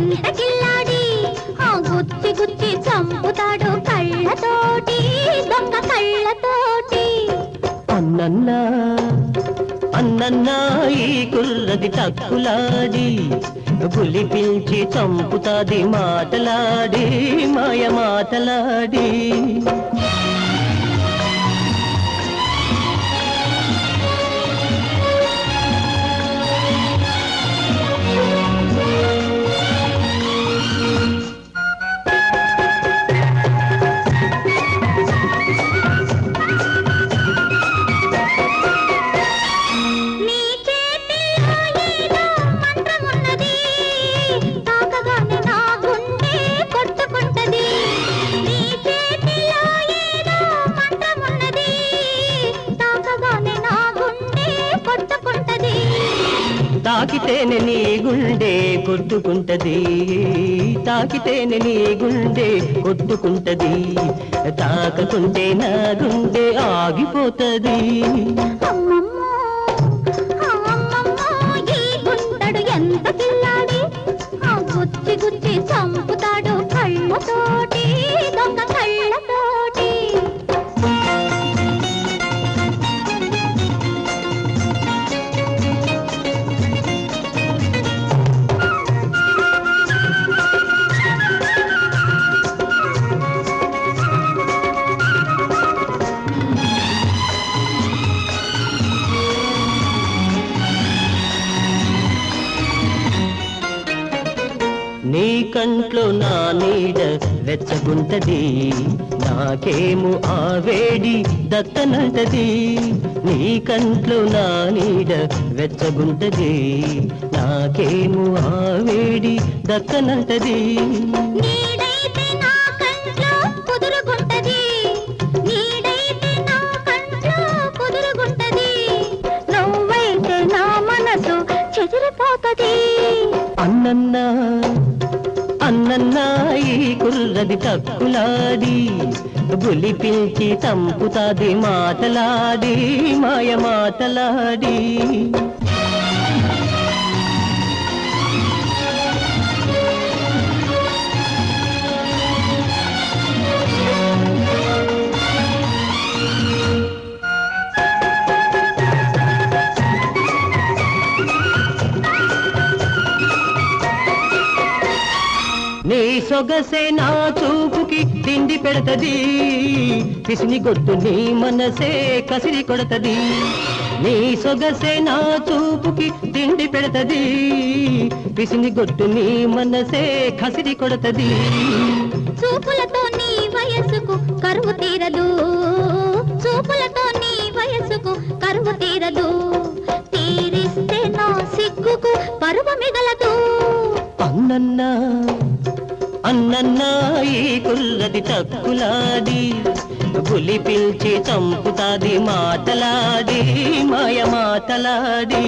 ఎంత కిల్లాడి ఆ గుచ్చి గుచ్చి చంపుతాడు కళ్ళతోటి దొంగ కళ్ళతోటి. అన్నన్నా అన్నన్నా ఈ కుర్రది తక్కులాడి పులి చంపుతాది మాటలాడి మాయ మాటలాడి. తాకితేనే నీ గుండె కొట్టుకుంటది తాకితేనే నీ గుండె కొట్టుకుంటది తాకకుంటే నా గుండె ఆగిపోతుంది. ఎంత పిల్లాడి గుచ్చి గుచ్చి చంపుతాడు కళ్ళతోటి. నీ కంట్లో నా నీడ వెచ్చగుంటది. నాకేమో ఆ వేడి దత్తనంటది నీ కంట్లో నా నీడ వెచ్చగుంటది. నాకేమో ఆ వేడి దత్తనంటది చెదిరిపోతది. అన్నన్నా నన్నాయి కుర్రది తక్కులాడి బులిపించి తంపుతాది చంపుతాది మాటలాడి మాయ మాటలాడి సొగసే నా చూపుకి తిండి పెడతది. పిసిని గొట్టు నీ మనసే కసిరి కొడతది. నీ సొగసే నా చూపుకి తిండి పెడతది. పిసిని గొట్టు నీ మనసే కసిరి కొడతది. చూపులతో నీ వయసుకు కరువు తీరదు. చూపులతో నీ వయసుకు కరువు తీరదు. తీరిస్తే నా సిగ్గుకు పరువ మిగలదు. అన్నన్నా అన్నన్నాయి కుల్లది కుర్రది తక్కులాడి పులి పిలిచి చంపుతాది మాటలాడి మాయ మాటలాడి